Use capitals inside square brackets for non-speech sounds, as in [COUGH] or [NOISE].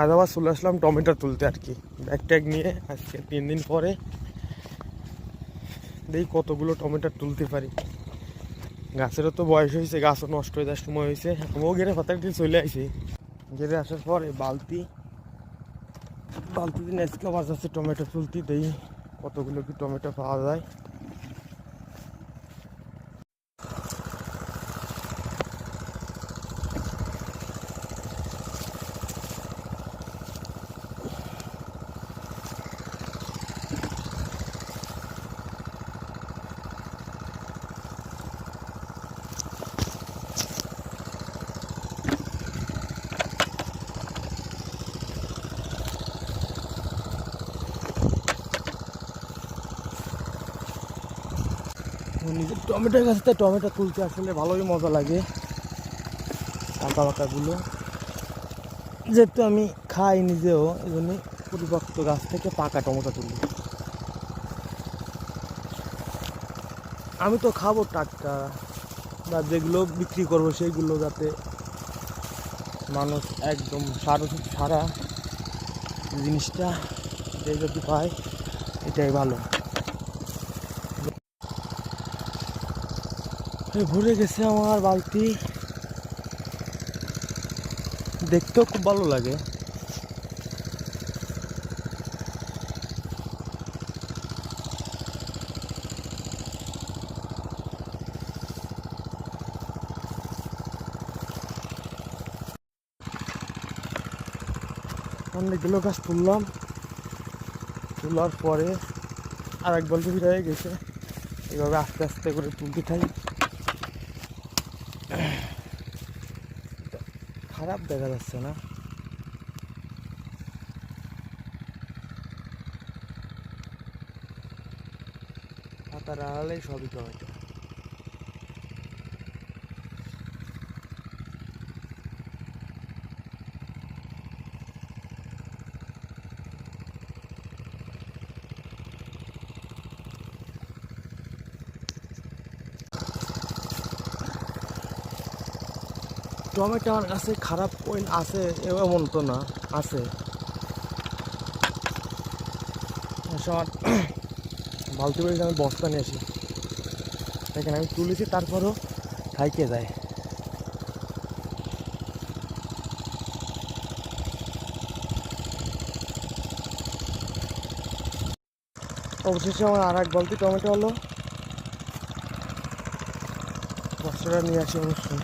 আজ আবার চলে আসলাম টমেটো তুলতে আর কি। ব্যাগ ট্যাগ নিয়ে আজকে তিন দিন পরে দেখি কতগুলো টমেটো তুলতে পারি। গাছেরও তো বয়স হয়েছে, গাছও নষ্ট হয়ে যাওয়ার সময় হয়েছে। আমিও গেড়ে ফাতাকটি চলে আসি। গেড়ে আসার পরে বালতি বালতি দিন আজকে আবার যাচ্ছে টমেটো তুলতে, দেই কতগুলো কি টমেটো পাওয়া যায়। নিজের টমেটো গাছতে টমেটো তুলতে আসলে ভালোই মজা লাগে। পাকা পাকাগুলো যেহেতু আমি খাই নিজেও এই জন্য পরিপক্ত গাছ থেকে পাকা টমেটো তুলি। আমি তো খাব টাটকা, বা যেগুলো বিক্রি করব সেইগুলো যাতে মানুষ একদম সার ওষুধ ছাড়া জিনিসটা যে যদি পায়, এটাই ভালো। ভরে গেছে আমার বালতি। দেখতেও খুব ভালো লাগে। অনেকগুলো গাছ তুললাম। তোলার পরে আর এক বালতি হয়ে গেছে। এভাবে আস্তে আস্তে করে তুলতে থাকি। খারাপ দেখা যাচ্ছে না? পাতার আড়ালেই সবই টমেটো টমেটো আমার কাছে খারাপ পয়েন্ট আছে এমন তো না, আছে। আমার [CLEARS THROAT] বালতি বাড়িতে আমি বস্তা নিয়ে আসি। দেখেন, আমি তুলেছি, তারপরও থাইকে যায়। অবশেষে আমার আর এক বালতি টমেটো হলো বস্তাটা নিয়ে আসি অবশ্যই।